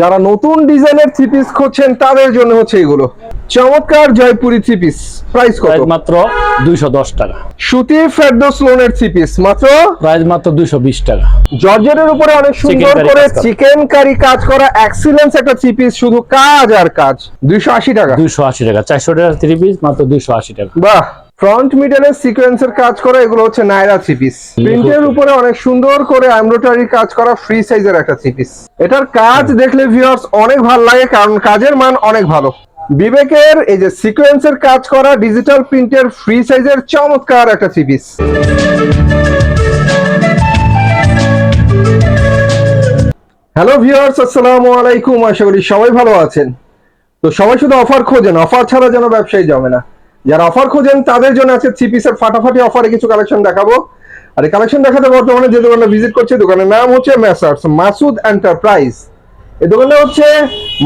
যারা নতুন ডিজাইনের থ্রি পিস খুঁজছেন তাদের জন্য হচ্ছে এগুলো। চমৎকার জয়পুরি থ্রি পিস প্রাইস কত? মাত্র দুইশো দশ টাকা। সুতি ফেরদোস লোনের থ্রি পিস মাত্র? প্রাইস মাত্র দুইশো বিশ টাকা। জর্জেটের উপরে অনেক সুন্দর করে চিকেন কারি। কাজ করা এক্সিলেন্স একটা থ্রি পিস শুধু কাজ আর কাজ। দুইশো আশি টাকা। দুইশো আশি টাকা। চারশো টাকা থ্রি পিস মাত্র দুইশো আশি টাকা। বাহ! ফ্রন্ট মিডলের সিকোয়েন্সের কাজ করা এগুলো হচ্ছে নাইরা থ্রি পিস প্রিন্টের উপরে অনেক সুন্দর করে এমব্রয়ডারি কাজ করা ফ্রি সাইজের একটা থ্রি পিস এটার কাজ দেখলে ভিউয়ার্স অনেক ভালো লাগে কারণ কাজের মান অনেক ভালো। বিবেকের এই যে সিকোয়েন্সের কাজ করা ডিজিটাল প্রিন্টের ফ্রি সাইজের চমৎকার একটা থ্রি পিস হ্যালো ভিউয়ার্স আসসালামু আলাইকুম আশা করি সবাই ভালো আছেন। তো সবাই শুধু অফার খোঁজেন অফার ছাড়া যেন ব্যবসায়ী জমে না। যারা অফার খোঁজেন তাদের জন্য আছে থ্রি পিসের ফাটাফাটি অফারে কিছু কালেকশন দেখাবো। আর এই কালেকশন দেখাতে বর্তমানে যে দোকানটা ভিজিট করছে দোকানের নাম হচ্ছে মেসার্স মাসুদ এন্টারপ্রাইজ এই দোকানটা হচ্ছে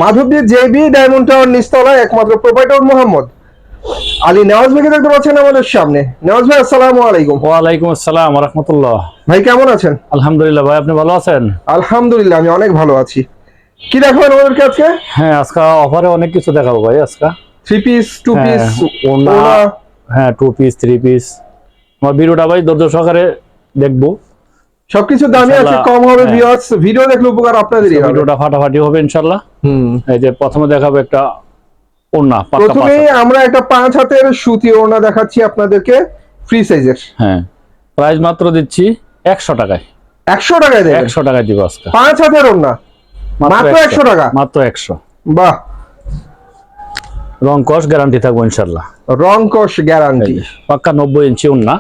মাধবদী জেবি ডায়মন্ড টাওয়ার নিচতলায় একমাত্র প্রোপাইটর মোহাম্মদ। আলী নেওয়াজ ভাইকে দেখতে পাচ্ছেন আমাদের সামনে। নেওয়াজ ভাই আসসালামু আলাইকুম। আসসালাম রহমতুল্লাহ। ভাই কেমন আছেন? আলহামদুলিল্লাহ ভাই আপনি ভালো আছেন? আলহামদুলিল্লাহ আমি অনেক ভালো আছি। কি দেখাবেন আমাদেরকে আজকে? হ্যাঁ আজকে অফারে অনেক কিছু দেখাবো ভাই আজকে। থ্রি পিস টু পিস হ্যাঁ, ওড়না- হ্যাঁ টু পিস থ্রি পিস আমার ভিডিওটা ভাই ধৈর্য সহকারে দেখব। সবকিছু দামই আছে কম হবে হ্যাঁ। ভিউয়ার্স ভিডিও দেখলে উপকার আপনাদেরই হবে। ভিডিওটা ফাটাফাটি হবে ইনশাল্লাহ। হুম। এই যে প্রথমে দেখাবো একটা প্রথমেই হাত। আমরা একটা পাঁচ হাতের সুতি ওড়না দেখাচ্ছি আপনাদেরকে ফ্রি সাইজের হ্যাঁ। প্রাইস মাত্র দিচ্ছি একশো টাকায়। একশো টাকায় দেবেন? একশো টাকায় দিব আজকে। পাঁচ হাতের ওড়না। মাত্র 100 টাকা? মাত্র একশো। বাহ। রং কস গ্যারান্টি থাকব ইনশাল্লাহ রং কষ গ্যারান্টি পাক্কা নব্বই ইঞ্চি ওড়না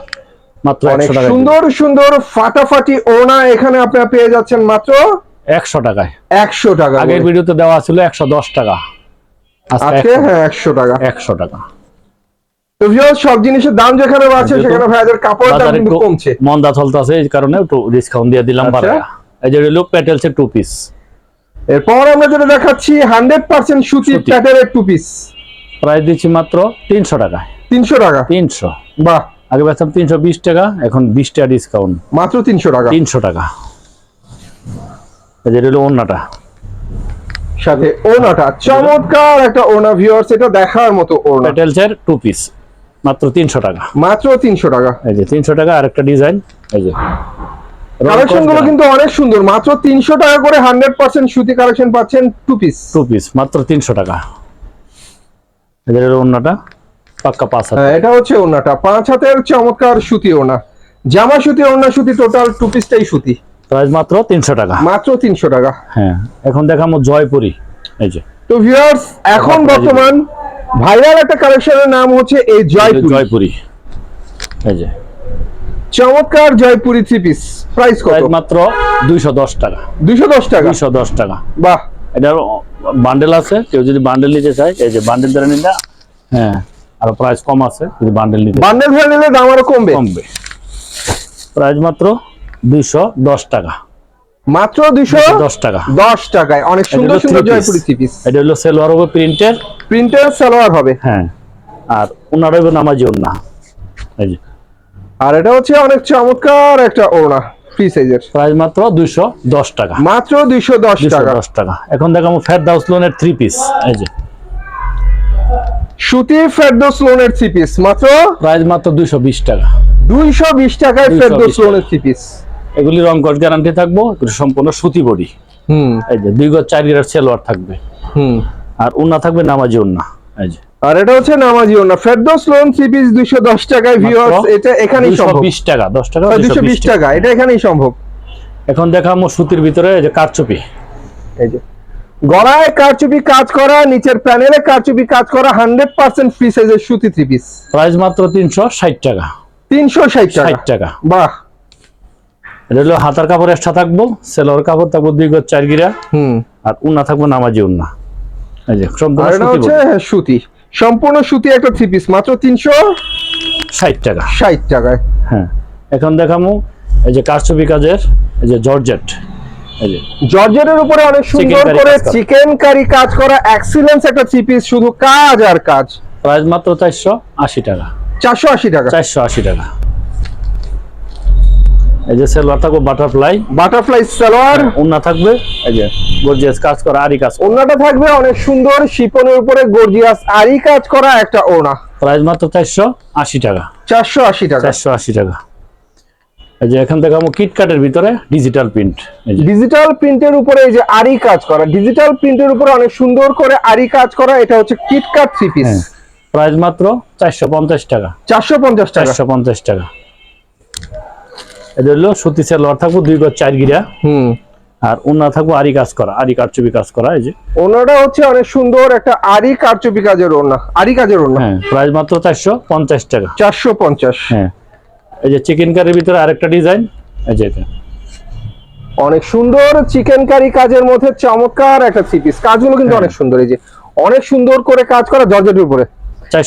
মাত্র অনেক সুন্দর সুন্দর ফাটাফাটি ওনা এখানে আপনারা পেয়ে যাচ্ছেন মাত্র একশো টাকায়। একশো টাকা আগের। ভিডিওতে দেওয়া ছিল একশো দশ টাকা। আজকে? হ্যাঁ একশো টাকা। একশো টাকা। তো ভিউয়ার্স সব জিনিসের দাম যেখানে আছে সেখানে ভাইয়াদের কাপড়ের দাম কিন্তু একটু কমছে। মন্দা চলতেছে এই কারণে একটু ডিসকাউন্ট দিয়ে দিলাম আচ্ছা। বাড়ায়া। এই যে হলো প্যাটেলসের টু পিস এরপর আমরা যেটা দেখাচ্ছি হান্ড্রেড পার্সেন্ট সুতির প্যাটেলের টু পিস প্রাইস দিচ্ছি মাত্র তিনশো টাকায় তিনশো টাকা? তিনশো। বাহ। আগে বেচতাম তিনশো বিশ টাকা এখন বিশ টাকা ডিসকাউন্ট মাত্র তিনশো টাকা? তিনশো টাকা। এই যে হলো ওড়নাটা। সাথে ওনাটা চমৎকার একটা ওনা ভিউয়ার্স এটা দেখার মতো ওনা প্যাটেলসের টু পিস মাত্র তিনশো টাকা। মাত্র তিনশো টাকা। এই যে তিনশো টাকা আরেকটা ডিজাইন এই যে। কিন্তু অনেক সুন্দর। মাত্র তিনশো টাকা করে হান্ড্রেড পার্সেন্ট সুতি কালেকশন পাচ্ছেন টু পিস টু পিস মাত্র তিনশো টাকা। এদের হলো ওড়নাটা পাক্কা পাঁচ হাজার হ্যাঁ এটা হচ্ছে ওনাটা পাঁচ হাতের চমৎকার সুতি ওনা জামা সুতি ওনা সুতি টোটাল টু পিসটাই সুতি। প্রাইস মাত্র তিনশো টাকা। মাত্র তিনশো টাকা। হ্যাঁ এখন দেখাবো জয়পুরি। এই যে। তো ভিউয়ার্স এখন বর্তমান ভাইরাল একটা কালেকশনের নাম হচ্ছে এই জয়পুরি। জয়পুরি। এই যে। চমৎকার জয়পুরি থ্রি পিস প্রাইস কত? মাত্র দুইশো দশ টাকা। দুইশো দশ টাকা। দুইশো দশ টাকা। বাহ। এটার বান্ডেল আছে কেউ যদি বান্ডেল নিতে চায় এই যে বান্ডেল ধরে নিলে হ্যাঁ আর প্রাইস কম আছে যদি বান্ডেল নিতে বান্ডেল ধরে নিলে দাম আরও কমবে? কমবে। প্রাইস মাত্র দুইশো দশ টাকা। মাত্র দুইশো দশ টাকা। দশ টাকায়। অনেক সুন্দর সুন্দর জয়পুরি থ্রি পিস এটা হলো সেলোয়ার হবে প্রিন্টের প্রিন্টার সালোয়ার হবে। হ্যাঁ আর ওনার হবে নামাজি ওনা এই যে। আর এটা হচ্ছে অনেক চমৎকার একটা ওড়না। ফ্রি সাইজের প্রাইস মাত্র দুইশো দশ টাকা। মাত্র দুইশো দশ দুইশো টাকা দশ টাকা। এখন দেখাবো ফেরদাউস লোনের থ্রি পিস এই যে। সুতি ফেরদোস লোনের থ্রি পিস মাত্র প্রাইস মাত্র দুইশো বিশ টাকা। দুইশো বিশ টাকায় 220 ফেরদোস টাকা। লোনের থ্রি পিস এগুলি রং কস গ্যারান্টি থাকব সম্পূর্ণ সুতি বডি হুম। এই যে দুই গজ চার গিরার সেলোয়ার থাকবে। হুম। আর উন্না থাকবে নামাজি উন্না। এই যে। আর এটা হচ্ছে নামাজি ওড়না। ফেরদোস লোন থ্রি পিস দুইশো দশ টাকায় ভিউয়ার্স এটা এখানেই সম্ভব। বিশ টাকা দশ টাকা দুইশো বিশ টাকা এটা এখানেই সম্ভব। এখন দেখাবো সুতির ভিতরে যে কারচুপি। এই যে। গলায় কারচুপি কাজ করা নিচের প্যানেলে কারচুপি কাজ করা হান্ড্রেড পার্সেন্ট ফ্রি সাইজের সুতি থ্রি পিস প্রাইস মাত্র তিনশো ষাট টাকা। তিনশো ষাট টাকা। টাকা। বাহ। এটা হলো হাতার কাপড় এক্সট্রা থাকব সেলোয়ার কাপড় থাকব দুই গজ চার গিরা। হুম। আর উন্না থাকব নামাজি উন্না। এই যে সম্পূর্ণ সুতি হচ্ছে হ্যাঁ, সুতি। সম্পূর্ণ সুতি একটা থ্রি পিস মাত্র তিনশো ষাট টাকা। ষাট টাকায়। হ্যাঁ। এখন দেখামু এই যে কারচুপি কাজের এই যে জর্জেট। এই যে জর্জেটের উপরে অনেক সুন্দর করে চিকেন কারি। কাজ করা এক্সিলেন্স একটা থ্রি পিস শুধু কাজ আর কাজ। প্রাইস মাত্র চারশো আশি টাকা। চারশো আশি টাকা। চারশো আশি টাকা। এই যে সেলোয়ার থাকবে বাটারফ্লাই বাটারফ্লাই সালোয়ার। ওন্না থাকবে এই যে গর্জিয়াস কাজ করা আরি কাজ ওড়নাটা থাকবে অনেক সুন্দর শিপনের উপরে গর্জিয়াস আরি কাজ করা একটা ওড়না। প্রাইস মাত্র চারশো আশি টাকা। চারশো আশি টাকা। চারশো আশি টাকা। এই যে এখান থেকে আমার কিটকাটের ভিতরে ডিজিটাল প্রিন্ট এই যে। ডিজিটাল প্রিন্টের উপরে এই যে আরি কাজ করা। ডিজিটাল প্রিন্টের উপরে অনেক সুন্দর করে আরি কাজ করা এটা হচ্ছে কিটকাট থ্রি পিস প্রাইস মাত্র চারশো পঞ্চাশ টাকা। চারশো পঞ্চাশ টাকা। চারশো পঞ্চাশ টাকা। এটা হলো সুতি সেলোয়ার থাকব দুই গজ চার গিরা। হুম। আর ওনা থাকব আরি কাজ করা আরি কারচুপি কাজ করা এই যে। ওনাটা হচ্ছে অনেক সুন্দর একটা আরি কারচুপি কাজের ওড়না আরি কাজের ওড়না হ্যাঁ প্রাইস মাত্র চারশো পঞ্চাশ টাকা। চারশো পঞ্চাশ। হ্যাঁ। এই যে চিকেন কারির ভিতরে আরেকটা ডিজাইন এই যে এটা। অনেক সুন্দর চিকেন কারি কাজের মধ্যে চমৎকার একটা থ্রি পিস কাজগুলো কিন্তু হ্যাঁ। অনেক সুন্দর এই যে অনেক সুন্দর করে কাজ করা জর্জেটের উপরে।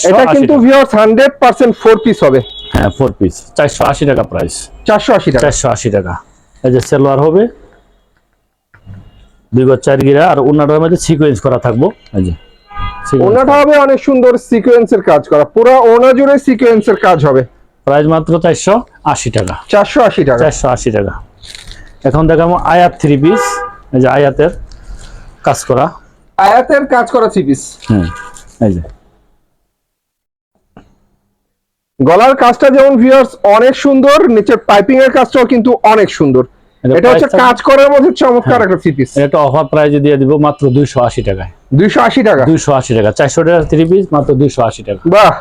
এটা কিন্তু viewers hundred percent four piece হবে। হ্যাঁ ফোর পিস চারশো আশি টাকা প্রাইস চারশো আশি টাকা। চারশো আশি টাকা। এই যে সেলোয়ার হবে। দুই গজ চার গিরা। আর ওনাটার মধ্যে সিকোয়েন্স করা থাকব। এই যে ওনাটা হবে অনেক সুন্দর সিকোয়েন্সের কাজ করা। পুরো ওনা জুড়ে সিকোয়েন্সের কাজ হবে। প্রাইস মাত্র চারশো আশি টাকা। চারশো আশি টাকা। চারশো আশি টাকা। এখন দেখাবো আয়াত থ্রি পিস এই যে আয়াতের কাজ করা। আয়াতের কাজ করা থ্রি পিস হুম এই যে। গলার কাজটা যেমন ভিউয়ার্স অনেক সুন্দর নিচের পাইপিং এর কাজটাও কিন্তু অনেক সুন্দর। এটা হচ্ছে কাজ করার মধ্যে চমৎকার একটা থ্রি পিস এটা অফার প্রাইজে দিয়ে দিব মাত্র দুইশো আশি টাকায়। দুইশো আশি টাকা। দুইশো আশি টাকা। চারশো টাকা থ্রি পিস মাত্র দুইশো আশি টাকা। বাহ!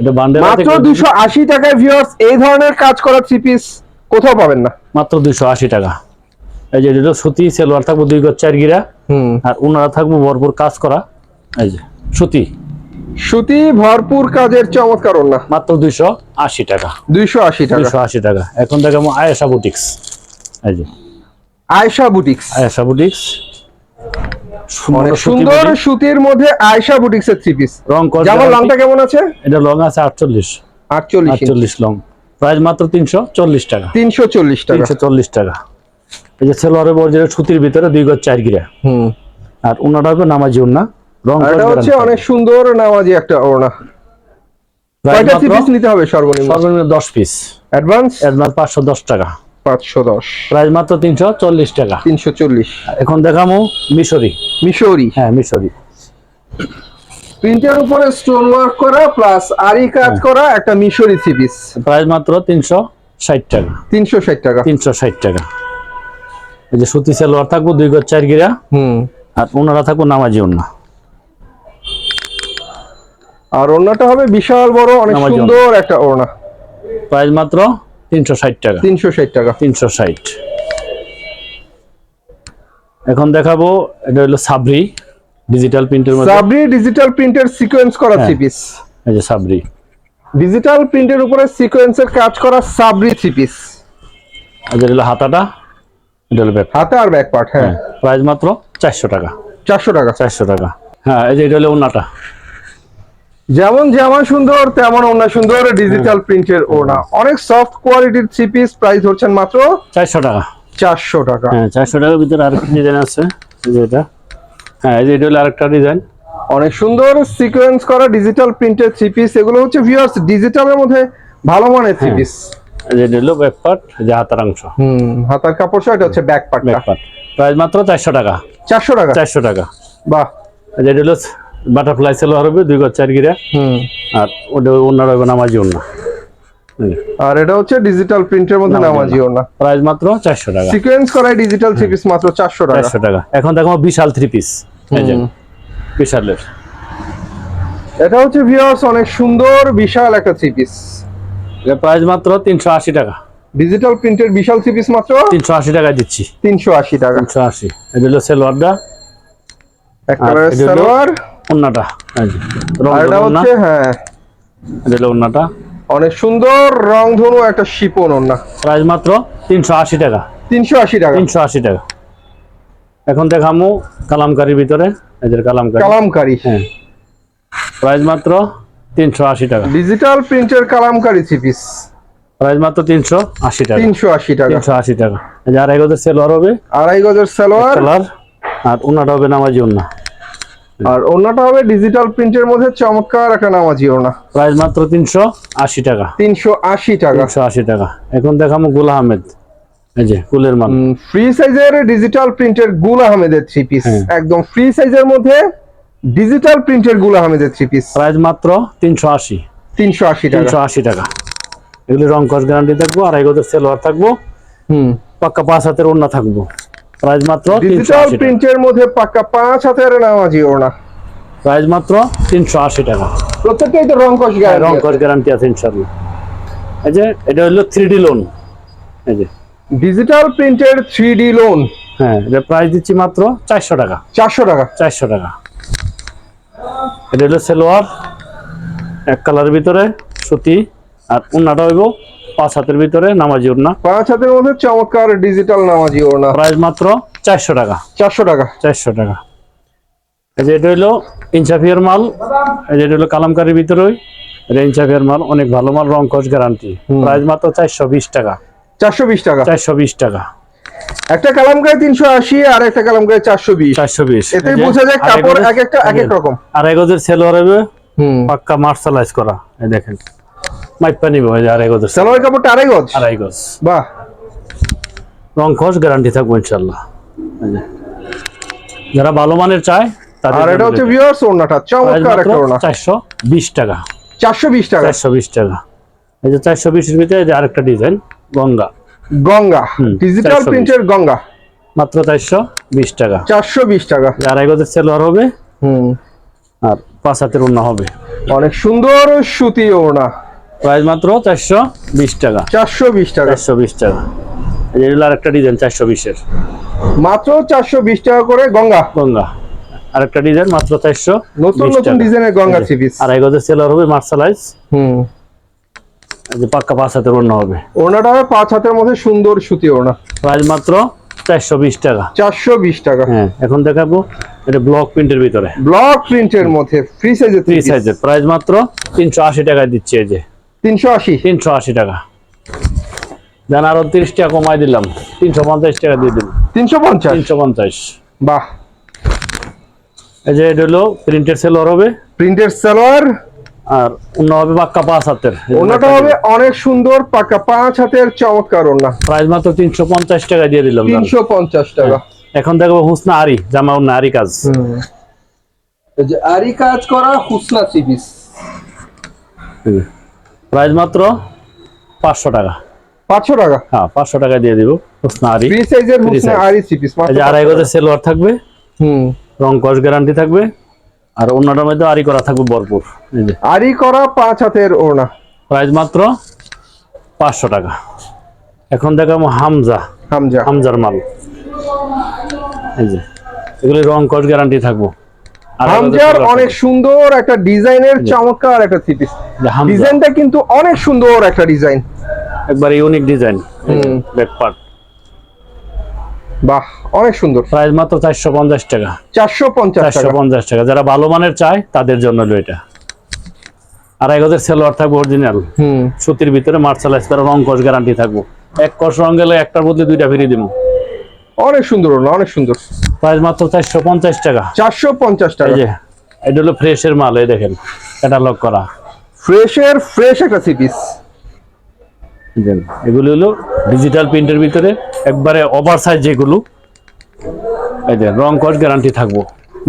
এটা বান্ডেল মাত্র দুইশো আশি টাকায় ভিউয়ার্স এই ধরনের কাজ করা থ্রি পিস কোথাও পাবেন না। মাত্র দুইশো আশি টাকা। এই যে এটা সুতি সেলোয়ার থাকব দুই গজ চার গিরা। হুম। আর ওনারা থাকব ভরপুর কাজ করা। এই যে সুতি। সুতি ভরপুর কাজের চমৎকার ওড়না। মাত্র দুইশো আশি টাকা। দুইশো আশি টাকা। দুইশো আশি টাকা। এখন দেখাবো আয়েশা বুটিক্স। এই যে। আয়শা বুটিক্স। আয়েশা বুটিক্স। সুন্দর সুতির মধ্যে আয়শা বুটিক্স এর থ্রি পিস রং যেমন লংটা কেমন আছে? এটা লং আছে আটচল্লিশ। আটচল্লিশ আটচল্লিশ লং প্রাইস মাত্র তিনশো চল্লিশ টাকা। তিনশো চল্লিশ টাকা। তিনশো চল্লিশ টাকা। এই যে সেলোয়ারের বর্জের সুতির ভিতরে দুই গজ চার গিরা। হুম। আর ওনাটা হবে নামাজি ওনা এটা হচ্ছে অনেক সুন্দর নামাজি একটা ওড়না। কয়টা পিস নিতে হবে সর্বনিম্ন? সর্বনিম্ন দশ পিস অ্যাডভান্স অ্যাডভান্স পাঁচশো দশ টাকা। পাঁচশো দশ। প্রাইস মাত্র তিনশো চল্লিশ টাকা। তিনশো চল্লিশ। এখন দেখামো মিশরি। মিশরি? হ্যাঁ মিশরি। প্রিন্টের উপরে স্টোন ওয়ার্ক করা প্লাস আরি কাজ হ্যাঁ। করা একটা মিশরি থ্রি পিস প্রাইস মাত্র তিনশো ষাট টাকা। তিনশো ষাট টাকা। তিনশো ষাট টাকা। এই যে সুতি সেলোয়ার থাকব দুই গজ চার গিরা। হুম। আর ওনারা থাকব নামাজি ওনা আর ওড়নাটা হবে বিশাল বড় অনেক সুন্দর একটা ওড়না। প্রাইস মাত্র তিনশো ষাট টাকা। তিনশো ষাট টাকা। তিনশো ষাট। এখন দেখাবো এটা হলো সাবরি ডিজিটাল প্রিন্টের মধ্যে। সাবরি ডিজিটাল প্রিন্টের সিকোয়েন্স করা হ্যাঁ। থ্রি পিস এই যে সাবরি। ডিজিটাল প্রিন্টের উপরে সিকোয়েন্সের কাজ করা সাবরি থ্রি পিস আর যেটা হলো হাতাটা এটা হলো ব্যাক হাতে আর ব্যাক পার্ট হ্যাঁ। প্রাইস মাত্র চারশো টাকা। চারশো টাকা। চারশো টাকা। হ্যাঁ এই যে এটা হলো ওনাটা যেমন যেমন সুন্দর তেমন ওড়না সুন্দর ডিজিটাল প্রিন্টের ওড়না। অনেক সফট কোয়ালিটির থ্রি পিস প্রাইস হচ্ছেন মাত্র চারশো টাকা। চারশো টাকা। হ্যাঁ চারশো টাকার ভিতরে আরেকটা ডিজাইন আছে এই যে এটা। হ্যাঁ এটা হলো আরেকটা ডিজাইন অনেক সুন্দর সিকোয়েন্স করা ডিজিটাল প্রিন্টের থ্রি পিস এগুলো হচ্ছে ভিউয়ার্স ডিজিটালের মধ্যে ভালো মানের থ্রি। পিস এই যে এটা হলো ব্যাক পার্ট যে হাতার অংশ। হুম হাতার কাপড় সহ এটা হচ্ছে back part back part price মাত্র চারশো টাকা। চারশো টাকা। চারশো টাকা। বাহ। এই যে এটা হলো বাটারফ্লাই সেলোয়ার হবে দুই গজ চার গিরা। আর ওটা ওনার হবে নামাজি ওনা আর এটা হচ্ছে ডিজিটাল প্রিন্টের মধ্যে নামাজি ওড়না। প্রাইস মাত্র চারশো টাকা। সিকোয়েন্স করা ডিজিটাল থ্রি পিস মাত্র চারশো টাকা। চারশো টাকা। এখন দেখো বিশাল থ্রি পিস এই যে। বিশালের। এটা হচ্ছে ভিউয়ার্স অনেক সুন্দর বিশাল একটা থ্রি পিস এটা প্রাইস মাত্র তিনশো আশি টাকা। ডিজিটাল প্রিন্টের বিশাল থ্রি পিস মাত্র? তিনশো আশি টাকা দিচ্ছি। তিনশো আশি টাকা। তিনশো আশি। এটা হলো সেলোয়ারটা। এক কালারের হলো- সালোয়ার। ওন্নাটা। এটা হচ্ছে হ্যাঁ। এটা ওন্নাটা। অনেক সুন্দর রং ধনু একটা শিপন ওড়না প্রাইস মাত্র তিনশো আশি টাকা। তিনশো আশি টাকা। তিনশো আশি টাকা। এখন দেখামু কালামকারির ভিতরে। এদের কালামকারি। কালামকারি। হ্যাঁ। প্রাইস মাত্র তিনশো আশি টাকা। ডিজিটাল প্রিন্টের কালামকারি থ্রি পিস। প্রাইস মাত্র তিনশো আশি টাকা। তিনশো আশি টাকা। তিনশো আশি টাকা। এই যে আড়াই গজের সেলোয়ার হবে। আড়াই গজের সালোয়ার। আর উন্নাটা হবে নামাজি উন্না আর ওনাটা হবে ডিজিটাল প্রিন্টের মধ্যে চমৎকার একটা নামাজি ওনা প্রাইস মাত্র তিনশো আশি টাকা। তিনশো আশি টাকা। তিনশো আশি টাকা। এখন দেখাবো গুল আহমেদ। এই যে কুলের মাল। ফ্রি সাইজের ডিজিটাল প্রিন্টের গুল আহমেদের থ্রি পিস হ্যাঁ। একদম ফ্রি সাইজের মধ্যে ডিজিটাল প্রিন্টের গুল আহমেদের থ্রি পিস প্রাইস মাত্র তিনশো আশি। তিনশো আশি টাকা। তিনশো আশি টাকা। এগুলি রং কস গ্যারান্টি থাকব আড়াই গজের সেলোয়ার থাকব। হুম। পাক্কা পাঁচ হাতের ওড়না থাকব। প্রাইস মাত্র ডিজিটাল প্রিন্টের মধ্যে পাক্কা পাঁচ হাতের নামাজি ওনা প্রাইস মাত্র তিনশো আশি টাকা। প্রত্যেকটাই তো রং কষ হ্যাঁ, রং গ্যারান্টি কস গ্যারান্টি আছে ইনশাল্লাহ এই যে এটা হলো থ্রি ডি লোন এই যে। ডিজিটাল প্রিন্টের থ্রি ডি লোন হ্যাঁ এটা প্রাইস দিচ্ছি মাত্র চারশো টাকা। চারশো টাকা। চারশো টাকা। এটা হলো সেলোয়ার এক কালারের ভিতরে সুতি আর উন্নাটা হইব পাঁচ হাতের ভিতরে নামাজি উন্না পাঁচ হাতের মধ্যে চমৎকার ডিজিটাল নামাজি ওনা প্রাইস মাত্র চারশো টাকা। চারশো টাকা। চারশো টাকা। এই যে এটা হইল ইনসাফিয়ার মাল এই যে এটা হলো কালামকারির ভিতরে ইনসাফিয়ার মাল অনেক ভালো মাল রং কস গ্যারান্টি প্রাইস মাত্র চারশো বিশ টাকা। চারশো বিশ টাকা। চারশো বিশ টাকা। একটা কালামকারি তিনশো আশি আর একটা কালামকারি চারশো বিশ। চারশো বিশ। এতেই বোঝা যায় কাপড় এক একটা এক এক রকম। আড়াই গজের সেলোয়ার হবে পাক্কা মার্শালাইজ করা। এই দেখেন। মাইপা নিব এই আড়াই গজের সালোয়ার কাপড়টা আড়াই গজ? আড়াই গজ। বাহ। রং খস গ্যারান্টি থাকব ইনশাল্লাহ যারা ভালো মানের চায় আর এটা হচ্ছে ভিউয়ার্স ওড়নাটা চমৎকার একটা ওড়না। চারশো বিশ টাকা। চারশো বিশ টাকা। চারশো বিশ টাকা। এই যে চারশো বিশের ভিতরে আরেকটা ডিজাইন গঙ্গা। গঙ্গা ডিজিটাল 420 প্রিন্টের গঙ্গা। মাত্র চারশো বিশ টাকা। চারশো বিশ টাকা। যে আড়াই গজের সেলোয়ার হবে। হুম। আর পাঁচ হাতের অন্য হবে। অনেক সুন্দর সুতি ওড়না। প্রাইস মাত্র চারশো বিশ টাকা। চারশো বিশ টাকা। চারশো বিশ টাকা। এগুলো আরেকটা ডিজাইন চারশো বিশের মাত্র চারশো বিশ টাকা করে গঙ্গা। গঙ্গা। আরেকটা ডিজাইন মাত্র চারশো নতুন নতুন ডিজাইনের গঙ্গা থ্রি পিস আড়াই গজের সেলার হবে মার্শালাইজ হুম। যে পাক্কা পাঁচ হাতের হবে। ওড়নাটা হবে পাঁচ হাতের মধ্যে সুন্দর সুতি ওড়না। প্রাইস মাত্র চারশো বিশ টাকা। চারশো বিশ টাকা। হ্যাঁ এখন দেখাবো এটা ব্লক প্রিন্টের ভিতরে। ব্লক প্রিন্টের মধ্যে ফ্রি সাইজের থ্রি সাইজের প্রাইস মাত্র তিনশো আশি টাকায় দিচ্ছে এই যে। তিনশো আশি। তিনশো আশি টাকা। দেন আরও তিরিশ টাকা কমাই দিলাম। তিনশো পঞ্চাশ টাকা দিয়ে দিলাম। তিনশো পঞ্চাশ। তিনশো পঞ্চাশ। বাহ। এই যে এটা হলো প্রিন্টের সেলর হবে। প্রিন্টের সালোয়ার আর অন্য হবে বাক্কা পাঁচ হাতের। ওড়নাটা হবে অনেক সুন্দর পাকা পাঁচ হাতের চমৎকার ওড়না। প্রাইস মাত্র তিনশো পঞ্চাশ টাকা দিয়ে দিলাম তিনশো পঞ্চাশ টাকা। এখন দেখব হুসনা আরি জামা অন্য আরি কাজ। আরি কাজ করা হুসনা পিস। প্রাইস মাত্র পাঁচশো টাকা। পাঁচশো টাকা? হ্যাঁ পাঁচশো টাকা দিয়ে দিব হুসনা আরি ফ্রি সাইজের হুসনা আরি থ্রি পিস আড়াই গজের সেলোয়ার থাকবে। হুম। রং কস গ্যারান্টি থাকবে। আর অন্যটার মধ্যে আরি করা থাকবে ভরপুর। এই যে। আরি করা পাঁচ হাতের ওড়না। প্রাইস মাত্র পাঁচশো টাকা। এখন দেখাবো হামজা। হামজা। হামজার মাল। এই যে। এগুলি রং কস গ্যারান্টি থাকব। হামজার অনেক সুন্দর একটা ডিজাইনের চমৎকার একটা থ্রি পিস ডিজাইনটা কিন্তু অনেক সুন্দর একটা ডিজাইন একবার ইউনিক ডিজাইন ব্যাক পার্ট বাহ অনেক সুন্দর। প্রাইস মাত্র চারশো পঞ্চাশ টাকা। চারশো পঞ্চাশ চারশো টাকা পঞ্চাশ টাকা। যারা ভালো মানের চায় তাদের জন্য হলো এটা। আর এক হাজার সেলোয়ার থাকবে অরিজিনাল হুম। সুতির ভিতরে মার্শালাইজ করা রং কস গ্যারান্টি থাকব। এক কস রং গেলে একটার বদলে দুইটা ফিরিয়ে দিব অনেক সুন্দর ওড়না অনেক সুন্দর। প্রাইস মাত্র চারশো পঞ্চাশ টাকা। চারশো পঞ্চাশ এই টাকা যে এটা হলো ফ্রেশের মাল এই দেখেন ক্যাটালগ করা। ফ্রেশের ফ্রেশ একটা সিপিস এগুলো হলো ডিজিটাল প্রিন্টের ভিতরে একবারে ওভার সাইজ যেগুলো। এই যে রং কস গ্যারান্টি থাকব।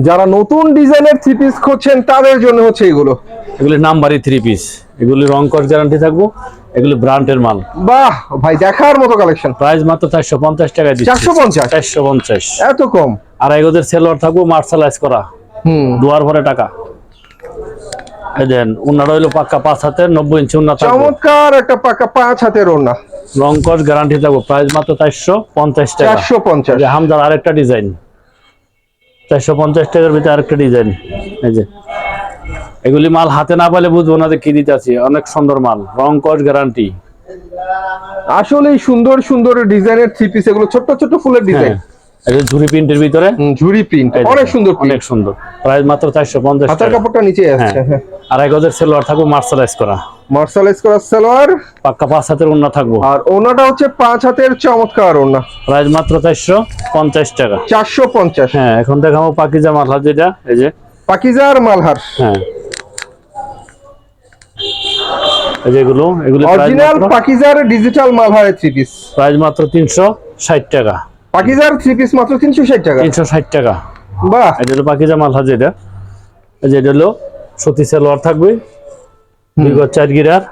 যারা নতুন ডিজাইনের থ্রি পিস খুঁজছেন তাদের জন্য হচ্ছে এগুলো। এগুলি নাম্বারই থ্রি পিস এগুলি রং কস গ্যারান্টি থাকব। এগুলি ব্র্যান্ডের মাল। বাহ ভাই দেখার মতো কালেকশন প্রাইস মাত্র চারশো পঞ্চাশ টাকা দিচ্ছি। 450? চারশো পঞ্চাশ। এত কম? আড়াই গজের সেলোয়ার থাকব মার্শালাইজ করা। হুম। দুয়ার ভরে টাকা। দেন উন্নার হইল পাক্কা পাঁচ হাতের নব্বই ইঞ্চি থাকব। চমৎকার একটা পাকা পাঁচ হাতের রং কস গ্যারান্টি থাকব। প্রাইস মাত্র চারশো পঞ্চাশ টাকা। চারশো পঞ্চাশ। এই হামদার আরেকটা ডিজাইন চারশো পঞ্চাশ টাকার ভিতরে আরেকটা ডিজাইন এই যে এগুলি মাল হাতে না পেলে বুঝব না যে কি দিতে আছি। অনেক সুন্দর মাল রং কস গ্যারান্টি আসলেই সুন্দর সুন্দর ডিজাইনের থ্রি পিস এগুলো ছোট্ট ছোট্ট ফুলের ডিজাইন হ্যাঁ ঝুরি প্রিন্টের ভিতরে? ঝুরি প্রিন্ট অনেক সুন্দর অনেক সুন্দর। প্রাইস মাত্র চারশো পঞ্চাশ হাতের কাপড়টা নিচে হ্যাঁ। হ্যাঁ। আড়াই গজের সেলোয়ার থাকব মার্শালাইজ করা। মার্শালাইজ করা সালোয়ার পাক্কা পাঁচ হাতের থাকব। আর ওনাটা হচ্ছে পাঁচ হাতের চমৎকার ওনা প্রাইস মাত্র চারশো পঞ্চাশ টাকা। চারশো পঞ্চাশ। হ্যাঁ এখন দেখাবো পাকিজা মাথা যেটা এই যে। পাকিজার মালহার। হ্যাঁ। এই যে এগুলো অরিজিনাল পাকিজার ডিজিটাল মালহারের থ্রি পিস প্রাইস মাত্র তিনশো ষাট টাকা। পাকিজার থ্রি পিস মাত্র তিনশো ষাট টাকা। তিনশো ষাট টাকা। বাহ। এটা হলো পাকিজা মাল হাজ এটা। এই যে হলো সতী সালোয়ার থাকবে। গজ চার গিরার।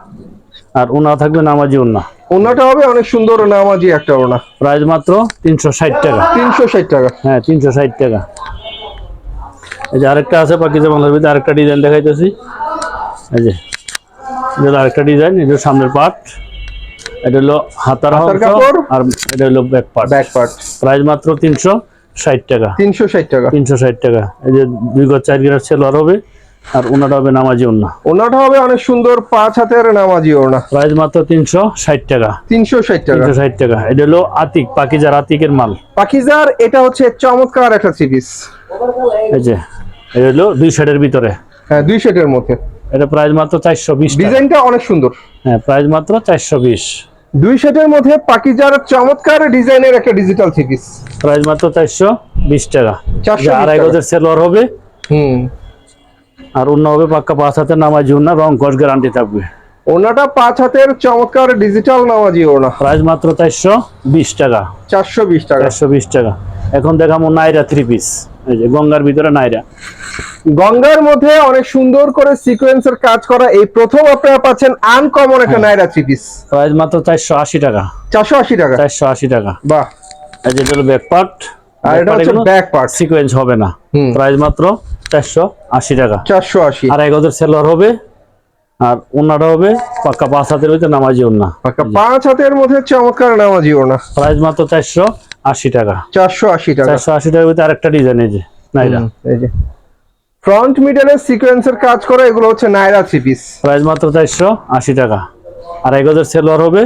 আর উনা থাকবে নামাজি উন্না ওনাটা হবে অনেক সুন্দর নামাজি একটা ওনা। প্রাইস মাত্র তিনশো ষাট টাকা। তিনশো ষাট টাকা। হ্যাঁ তিনশো ষাট টাকা। এই যে আরেকটা আছে পাকিজা মালের ভিতরে আরেকটা ডিজাইন দেখাইতেছি। এই যে এটা আরেকটা ডিজাইন এটা সামনের পার্ট এটা হলো হাতার কাপড়। আর এটা হলো back part back part price মাত্র তিনশো ষাট টাকা। তিনশো ষাট টাকা। তিনশো ষাট টাকা। এই যে দুই গজ চার গিরার হবে আর উনাটা হবে নামাজি উন্না ওনাটা হবে অনেক সুন্দর পাঁচ হাতের নামাজি ওনা প্রাইস মাত্র তিনশো ষাট টাকা। তিনশো ষাট টাকা। তিনশো ষাট টাকা। এটা হলো আতিক পাকিজার আতিকের মাল। পাকিজার এটা হচ্ছে চমৎকার একটা পিস এই যে এটা হলো দুই শেডের ভিতরে। হ্যাঁ দুই সেটের মধ্যে। এটা প্রাইস মাত্র চারশো বিশ ডিজাইনটা অনেক সুন্দর। হ্যাঁ প্রাইস মাত্র চারশো বিশ। দুই সেটের মধ্যে পাকিজার চমৎকার ডিজাইনের একটা ডিজিটাল থ্রি পিস প্রাইস মাত্র চারশো বিশ টাকা। 420 যে আড়াই টাকা। গজের সেলোয়ার হবে। হুম। আর অন্য হবে পাক্কা পাঁচ হাতে নামাজি উন্না রং কস গ্যারান্টি থাকবে। ওনাটা পাঁচ হাতের চমৎকার ডিজিটাল নামাজি ওনা প্রাইস মাত্র চারশো বিশ টাকা। চারশো বিশ টাকা। চারশো বিশ টাকা। এখন দেখাবো নাইরা থ্রি পিস এই যে গঙ্গার ভিতরে নাইরা। গঙ্গার মধ্যে অনেক সুন্দর করে সিকোয়েন্সের কাজ করা এই প্রথম আপনারা পাচ্ছেন আনকমন একটা নাইরা থ্রি পিস প্রাইস মাত্র চারশো আশি টাকা। চারশো আশি টাকা। চারশো আশি টাকা। বাহ। এই যে এটা হলো ব্যাক পার্ট আর এটা হচ্ছে ব্যাক পার্ট সিকোয়েন্স হবে না। প্রাইস মাত্র চারশো আশি টাকা। চারশো আশি। আর এক হাজার সেলোয়ার হবে আর ওনাটা হবে পাক্কা পাঁচ হাতের ভিতরে নামাজি ওনা পাকা পাঁচ হাতের মধ্যে চমৎকার নামাজি ওনা প্রাইস মাত্র চারশো আশি টাকা। চারশো আশি টাকা। চারশো আশি টাকার ভিতরে আরেকটা ডিজাইন এই যে নাইরা। এই যে। ফ্রন্ট মিডলের সিকোয়েন্সের কাজ করা এগুলো হচ্ছে নাইরা থ্রি পিস প্রাইস মাত্র চারশো আশি টাকা। আর হাজার সেলোয়ার হবে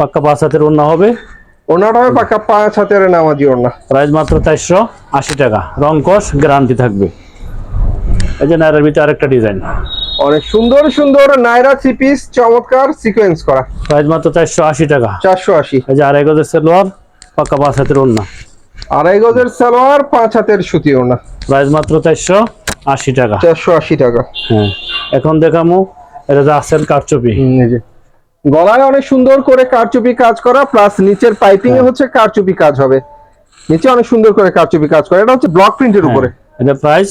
পাক্কা পাঁচ হাতের ওনা হবে। ওনাটা হবে পাকা পাঁচ হাতের নামাজি ওনা প্রাইস মাত্র চারশো আশি টাকা। রং কস গ্যারান্টি থাকবে। এই যে নাইরার ভিতরে আরেকটা ডিজাইন অনেক সুন্দর সুন্দর নাইরা থ্রি পিস চমৎকার সিকোয়েন্স করা। প্রাইস মাত্র চারশো আশি টাকা। চারশো আশি। এই যে আর হাজার সেলোয়ার পাক্কা পাঁচ হাতের ওড়না। আড়াই গজের সালোয়ার পাঁচ হাতের সুতি ওড়না। প্রাইস মাত্র চারশো আশি টাকা। চারশো আশি টাকা। হ্যাঁ। এখন দেখামু এটা যে আসেন কারচুপি। গলায় অনেক সুন্দর করে কারচুপি কাজ করা প্লাস নিচের পাইপিং হ্যাঁ। এ হচ্ছে কারচুপি কাজ হবে। নিচে অনেক সুন্দর করে কারচুপি কাজ করা। এটা হচ্ছে ব্লক প্রিন্টের উপরে। এটা প্রাইস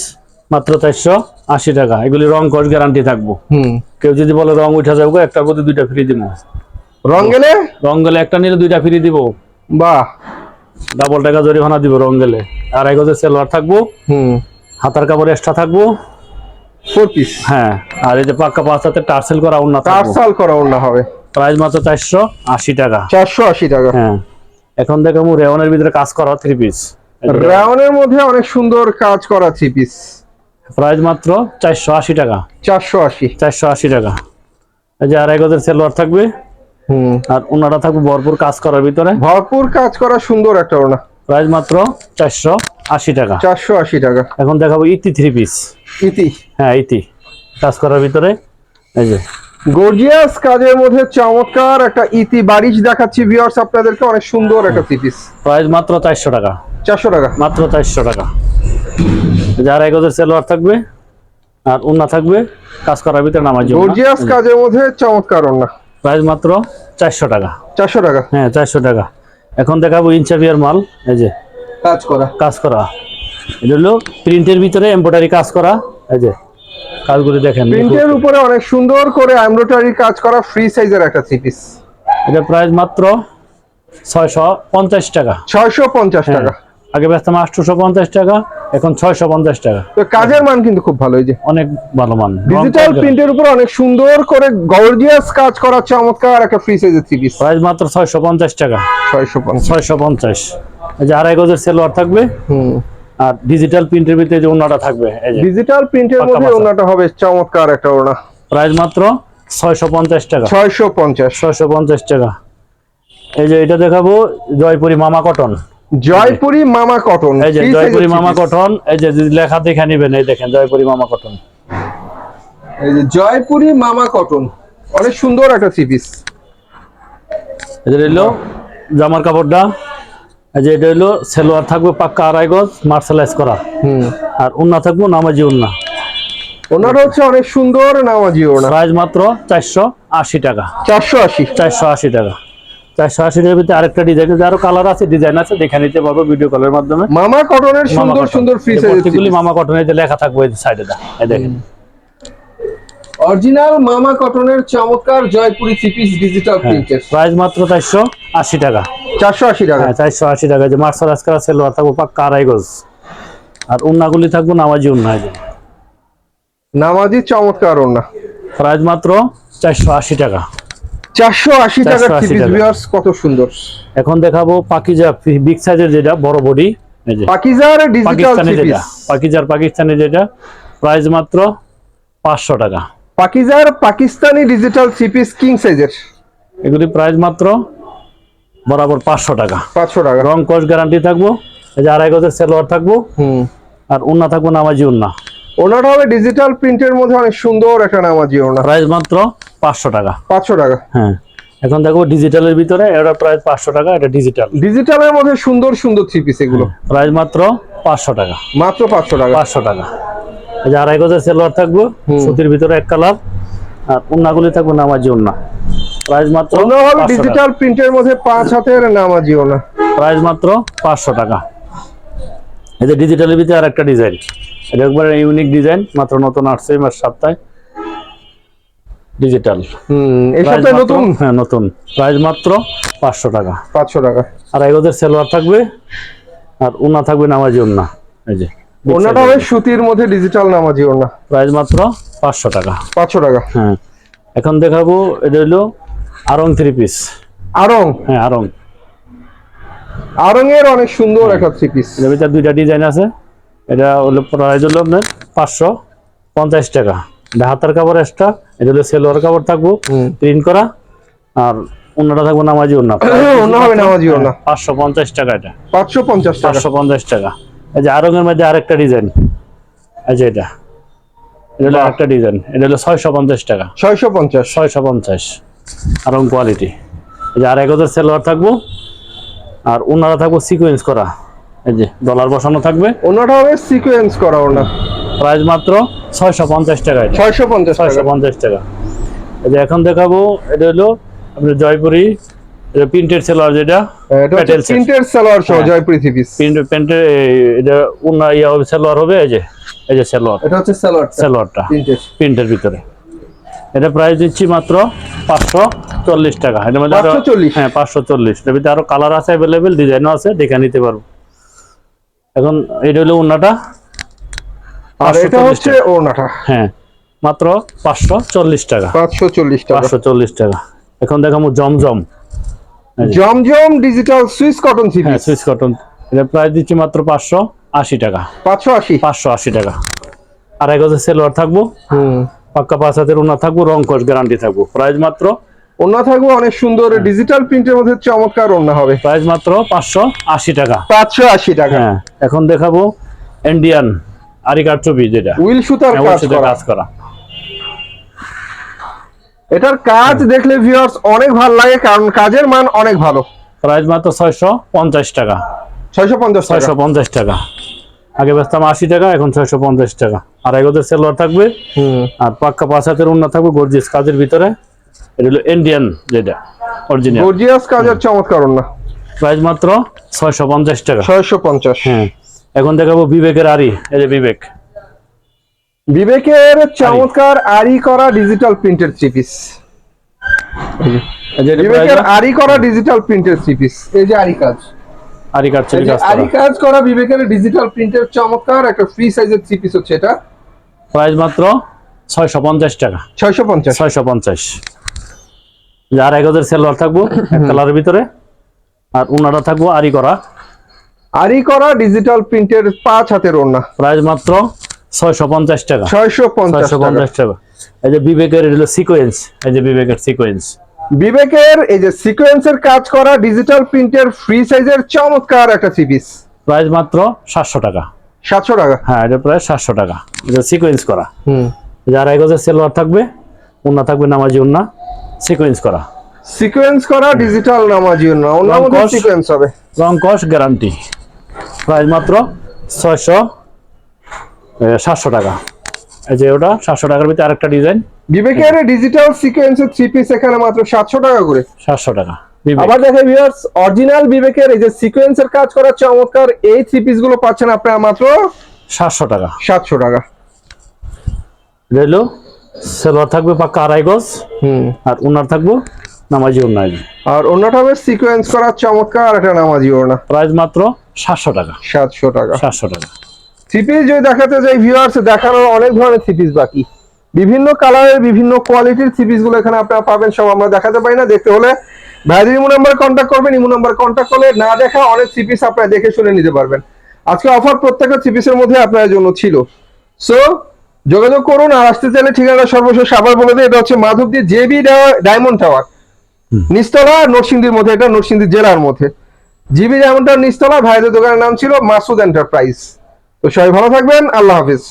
মাত্র চারশো আশি টাকা। এগুলি রং কস গ্যারান্টি থাকব। হুম। কেউ যদি বলে রং উঠা যাব একটার প্রতি দুইটা ফ্রি দিব। রং গেলে? রং গেলে একটা নিলে দুইটা ফ্রি দিব। বাহ। ডাবল টাকা জরিমানা দিব রং গেলে আর এক হাজার সেলোয়ার থাকব। হুম। হাতার কাপড় এক্সট্রা থাকব। ফোর পিস হ্যাঁ আর এই যে পাক্কা পাঁচ হাতে টার্সেল করা থাকব। টার্সাল করা ওনা হবে। প্রাইস মাত্র চারশো আশি টাকা। চারশো আশি টাকা। হ্যাঁ এখন দেখামু রেওনের ভিতরে কাজ করা থ্রি পিস রাউনের মধ্যে অনেক সুন্দর কাজ করা থ্রি পিস প্রাইস মাত্র চারশো আশি টাকা। চারশো আশি। চারশো আশি টাকা। এই যে আর এক হাজার সেলোয়ার থাকবে। আর ওনারা থাকবে ভরপুর কাজ করার ভিতরে? ভরপুর কাজ করা সুন্দর একটা ওনা প্রাইস মাত্র চারশো আশি টাকা। চারশো আশি টাকা। এখন দেখাবো ইতি থ্রি পিস। ইতি। হ্যাঁ ইতি। কাজ করার ভিতরে। এই যে। গর্জিয়াস কাজের মধ্যে চমৎকার একটা ইতি বারিশ দেখাচ্ছি ভিউয়ার্স আপনাদেরকে অনেক সুন্দর একটা থ্রি পিস। প্রাইস মাত্র চারশো টাকা। চারশো টাকা। মাত্র চারশো টাকা। এই যে আর এক হাজার সেলোয়ার থাকবে আর ওনা থাকবে কাজ করার ভিতরে নামার জন্য। গর্জিয়াস কাজের মধ্যে চমৎকার ওনা প্রাইস মাত্র চারশো টাকা। চারশো টাকা? হ্যাঁ চারশো টাকা। এখন দেখাবো ইনচাভিয়ার মাল এই যে। কাজ করা। কাজ করা। এটা হলো প্রিন্টের ভিতরে এমব্রয়ডারি কাজ করা এই যে। কাজগুলি দেখেন। প্রিন্টের উপরে অনেক সুন্দর করে এমব্রয়ডারি কাজ করা ফ্রি সাইজের একটা থ্রি পিস এটা প্রাইস মাত্র ছয়শো পঞ্চাশ টাকা। ছয়শো পঞ্চাশ হ্যাঁ। টাকা। আগে ব্যস্তাম আটশোশো পঞ্চাশ টাকা এখন ছয়শো পঞ্চাশ টাকা। তো কাজের মান কিন্তু খুব ভালো এই যে। অনেক ভালো মান ডিজিটাল প্রিন্টের উপর অনেক সুন্দর করে গর্জিয়াস কাজ করা চমৎকার একটা ফ্রি সাইজের থ্রি পিস প্রাইস মাত্র ছয়শো পঞ্চাশ টাকা। ছয়শো পঞ্চাশ। ছয়শো পঞ্চাশ। এই যে আড়াই গজের সেলোয়ার থাকবে। হুম। আর ডিজিটাল প্রিন্টের ভিতরে যে ওনাটা থাকবে এই যে ডিজিটাল প্রিন্টের মধ্যে। ওনাটা হবে চমৎকার একটা ওনা প্রাইস মাত্র ছয়শো পঞ্চাশ টাকা। ছয়শো পঞ্চাশ। ছয়শো পঞ্চাশ টাকা। এই যে এটা দেখাবো জয়পুরি মামা কটন। জয়পুরি মামা কটন। এই যে জয়পুরি মামা কটন এই যে লেখা দেখে নিবেন এই দেখেন জয়পুরি মামা কটন। এই যে জয়পুরি মামা কটন। অনেক সুন্দর একটা থ্রি পিস। এই যে রইল জামার কাপড়টা। এই যে এটা হলো সেলোয়ার থাকবে পাক্কা আড়াই গজ মার্শালাইজ করা। হুম। আর উন্না থাকব নামাজি উন্না। ওনাটা হচ্ছে অনেক সুন্দর নামাজি ওনা প্রাইস মাত্র চারশো আশি টাকা। চারশো আশি। চারশো আশি টাকা। চারশো আশি টাকার ভিতরে আরেকটা ডিজাইন আছে আরও কালার আছে ডিজাইন আছে দেখে নিতে পারব ভিডিও কলের মাধ্যমে। মামা কটনের সুন্দর সুন্দর ফ্রি সাইজের মামা কটনের যে লেখা থাকবে এই সাইডে দা এই দেখেন অরিজিনাল মামা কটনের চমৎকার জয়পুরি থ্রি পিস ডিজিটাল প্রিন্টের প্রাইস মাত্র চারশো আশি টাকা। চারশো আশি টাকা। হ্যাঁ চারশো আশি টাকা। যে মার্শাল আজকাল সেলোয়ার থাকব পাক্কা আড়াই গজ আর উন্নাগুলি থাকব নামাজি উন্না নামাজি চমৎকার ওনা প্রাইস মাত্র চারশো আশি টাকা। চারশো আশি টাকার 480 থ্রি পিস টাকা। ভিউয়ার্স কত সুন্দর। এখন দেখাবো পাকিজা বিগ সাইজের যেটা বড় বডি এই যে। পাকিজার ডিজিটাল যেটা পাকিজার পাকিস্তানি যেটা প্রাইস মাত্র পাঁচশো টাকা। পাকিজার Pakistani digital three piece king সাইজের এগুলি প্রাইস মাত্র বরাবর পাঁচশো টাকা। পাঁচশো টাকা। রং কস গ্যারান্টি থাকব এই যে আড়াই গজের সেলোয়ার থাকব হুম। আর উন্না থাকব নামাজি উন্না ওনাটা হবে ডিজিটাল প্রিন্টের মধ্যে অনেক সুন্দর একটা নামাজি ওনা প্রাইস মাত্র পাঁচশো টাকা। পাঁচশো টাকা। হ্যাঁ। এখন দেখো ডিজিটালের ভিতরে এটা প্রাইস পাঁচশো টাকা এটা ডিজিটাল ডিজিটালের মধ্যে সুন্দর সুন্দর থ্রি পিস এগুলো। প্রাইস মাত্র পাঁচশো টাকা। মাত্র পাঁচশো টাকা। পাঁচশো টাকা। এই যে আড়াই গজের সেলোয়ার থাকব সুতির ভিতরে এক কালার। আর উন্নাগুলি থাকব নামাজি উন্না প্রাইস মাত্র ওনা হবে 500 টাকা। ডিজিটাল প্রিন্টের মধ্যে পাঁচ হাতের নামাজি ওনা প্রাইস মাত্র পাঁচশো টাকা। এই যে ডিজিটালের ভিতরে আর একটা ডিজাইন এটা একবারে ইউনিক ডিজাইন মাত্র নতুন আসছে মাস সপ্তাহে। ডিজিটাল হুম এই সপ্তাহে নতুন? হ্যাঁ নতুন। প্রাইস মাত্র পাঁচশো টাকা। পাঁচশো টাকা। আর এগোদের সেলোয়ার থাকবে? আর উন্না থাকবে নামাজি উন্না এই যে ওনাটা হবে সুতির মধ্যে ডিজিটাল নামাজি ওনা। প্রাইস মাত্র পাঁচশো টাকা। পাঁচশো টাকা। হ্যাঁ। এখন দেখাবো এটা হলো আরং থ্রি পিস আরং হ্যাঁ আরং আরং এর অনেক সুন্দর একটা থ্রি পিস এটার ভিতরে দুইটা ডিজাইন আছে। এটা হলো প্রাইস হলো আপনার পাঁচশো পঞ্চাশ টাকা। এটা হাতার কাপড় এক্সট্রা এটা হলো সেলোয়ার কাপড় থাকব প্রিন্ট করা আর অন্যটা থাকব নামাজি অন্য অন্য হবে নামাজি ওড়না। পাঁচশো পঞ্চাশ টাকা এটা। পাঁচশো পঞ্চাশ পাঁচশো পঞ্চাশ টাকা। এই যে আরঙের মধ্যে আরেকটা ডিজাইন। এই যে এটা। এটা হলো। আরেকটা ডিজাইন। এটা হলো ছয়শো পঞ্চাশ টাকা। ছয়শো পঞ্চাশ। ছয়শো পঞ্চাশ। আরং কোয়ালিটি এই যে আর এক হাজার সেলোয়ার থাকব আর ওনারা থাকব সিকোয়েন্স করা। এই যে ডলার বসানো থাকবে। ওনাটা হবে সিকোয়েন্স করা ওনা প্রাইস মাত্র ছয়শো পঞ্চাশ টাকা ছয়শো পঞ্চাশ ছয়শো পঞ্চাশ টাকা। এই যে এখন দেখাবো এটা হলো আপনার জয়পুরি প্রিন্টেড সেলোয়ার যেটা হ্যাঁ, এটা। প্রিন্টের সালোয়ার সহ হ্যাঁ। Jaipuri three piece. প্রিন্ট এটা উন্না ইয়া হবে সেলোয়ার হবে এই যে এই যে সেলোয়ার। এটা হচ্ছে সালোয়ার সেলোয়ারটা। প্রিন্টের ভিতরে। এটা প্রাইস দিচ্ছি মাত্র পাঁচশো চল্লিশ টাকা। এটার মধ্যে আরো- 540? হ্যাঁ পাঁচশো চল্লিশ। এর ভিতরে আরও কালার আছে অ্যাভেলেবেল ডিজাইনও আছে দেখে নিতে পারব। এখন এটা হলো উন্নাটা। আর এটা হচ্ছে ওনাটা হ্যাঁ মাত্র পাঁচশো চল্লিশ টাকা। পাঁচশো চল্লিশ টাকা। পাঁচশো চল্লিশ টাকা। এখন দেখাবো Zamzam. Zamzam digital Swiss cotton three হ্যাঁ সুইচ কটন। এটা প্রাইস দিচ্ছি মাত্র পাঁচশো আশি টাকা। পাঁচশো আশি। পাঁচশো আশি টাকা। আর এক হাজার সেলোয়ার থাকব। হুম। পাক্কা পাঁচ হাতের উন্না থাকব রং কস গ্যারান্টি থাকব। প্রাইস মাত্র ওনা থাকবে অনেক সুন্দর। ডিজিটাল প্রিন্টের মধ্যে চমৎকার ওনা হবে। প্রাইস মাত্র পাঁচশো আশি টাকা। পাঁচশো আশি টাকা। হ্যাঁ এখন দেখাবো ইন্ডিয়ান। ছবি যেটা। উইল সুতার হ্যাঁ, কাজ করা। এটার কাজ দেখলে ভিউয়ার্স অনেক ভালো লাগে কারণ কাজের মান অনেক ভালো। প্রাইস মাত্র ছয়শো পঞ্চাশ টাকা। ছয়শো পঞ্চাশ টাকা। আগে বেচতাম আশি টাকা এখন ছয়শো পঞ্চাশ টাকা। আর এগোদের সেলোয়ার থাকবে। আর পাক্কা পাঁচ হাতের উন্না থাকবে গর্জিয়াস কাজের ভিতরে। এটা হলো ইন্ডিয়ান যেটা অরিজিনাল গর্জিয়াস কাজের চমৎকার প্রাইস মাত্র ছয়শো পঞ্চাশ টাকা। ছয়শো পঞ্চাশ। হ্যাঁ। এখন দেখাবো বিবেকের আরি এই যে বিবেক। বিবেকের চমৎকার আরি করা ডিজিটাল প্রিন্টের থ্রি পিস বিবেকের আরি করা ডিজিটাল প্রিন্টের থ্রি পিস এই যে আরি কাজ। আরি কাজ আরি কাজ করা বিবেকের ডিজিটাল প্রিন্টের চমৎকার একটা ফ্রি সাইজের থ্রি পিস হচ্ছে এটা। প্রাইস মাত্র ছয়শো পঞ্চাশ টাকা। ছয়শো পঞ্চাশ। ছয়শো পঞ্চাশ। যার এক হাজার সেলোয়ার থাকব এক কালারের ভিতরে। আর উনারা থাকব আরি করা। আরি করা ডিজিটাল প্রিন্টের পাঁচ হাতের ওনা প্রাইস মাত্র ছয়শো পঞ্চাশ টাকা। ছয়শো পঞ্চাশ ছয়শো টাকা। এই যে বিবেকের হলো সিকোয়েন্স এই যে বিবেকের সিকোয়েন্স বিবেকের এই যে সিকোয়েন্সের কাজ করা ডিজিটাল প্রিন্টের ফ্রি সাইজের চমৎকার একটা থ্রি পিস প্রাইস মাত্র সাতশো টাকা। সাতশো টাকা। হ্যাঁ এটা প্রায় সাতশো টাকা। এটা সিকোয়েন্স করা। হুম। যার এক সেলোয়ার থাকবে উন্না থাকবে নামাজি উন্না সিকোয়েন্স করা। সিকোয়েন্স করা ডিজিটাল নামাজি না অন্য মধ্যে কস। সিকোয়েন্স হবে। রং কস গ্যারান্টি প্রাইস মাত্র ছয়শো সাতশো টাকা। এই যে ওটা সাতশো টাকার ভিতরে আরেকটা ডিজাইন। বিবেকের ডিজিটাল সিকোয়েন্সের থ্রি পিস এখানে মাত্র সাতশো টাকা করে। সাতশো টাকা। আবার দেখে ভিউয়ার্স অরিজিনাল বিবেকের এই যে সিকোয়েন্সের কাজ করা চমৎকার এই থ্রি পিসগুলো পাচ্ছেন আপনারা মাত্র সাতশো টাকা। সাতশো টাকা। রইল সেলোয়ার থাকবে পাক্কা আড়াই গজ। হুম। আর উনার থাকব নামাজি ওনার আর অন্যটা হবে সিকোয়েন্স করা চমৎকার একটা নামাজি ওড়না। প্রাইস মাত্র সাতশো টাকা। সাতশো টাকা। সাতশো টাকা। থ্রি পিস যদি দেখাতে যাই ভিউয়ার্স দেখানোর অনেক ধরনের থ্রি পিস বাকি। বিভিন্ন কালারের বিভিন্ন কোয়ালিটির থ্রি পিসগুলো এখানে আপনারা পাবেন সব আমরা দেখাতে পারি না। দেখতে হলে ভাইদের ইমো নাম্বার কন্ট্যাক্ট করবেন ইমো নাম্বার কন্ট্যাক্ট করলে না দেখা অনেক থ্রি পিস আপনারা দেখে শুনে নিতে পারবেন। আজকে অফার প্রত্যেকটা থ্রি পিসের মধ্যে আপনার জন্য ছিল। সো যোগাযোগ করুন আর আসতে চাইলে ঠিকানা সর্বশেষ আবার বলে দিই এটা হচ্ছে মাধবদী জেবি ডায়মন্ড টাওয়ার নিস্তলা, নরসিংদীর মধ্যে এটা, নরসিংদী জেলার মধ্যে। জিবি ডায়মন্ড টাওয়ার নিস্তলা, ভাইদের দোকানের নাম ছিল মাসুদ এন্টারপ্রাইজ তো সবাই ভালো থাকবেন, আল্লাহ হাফিজ।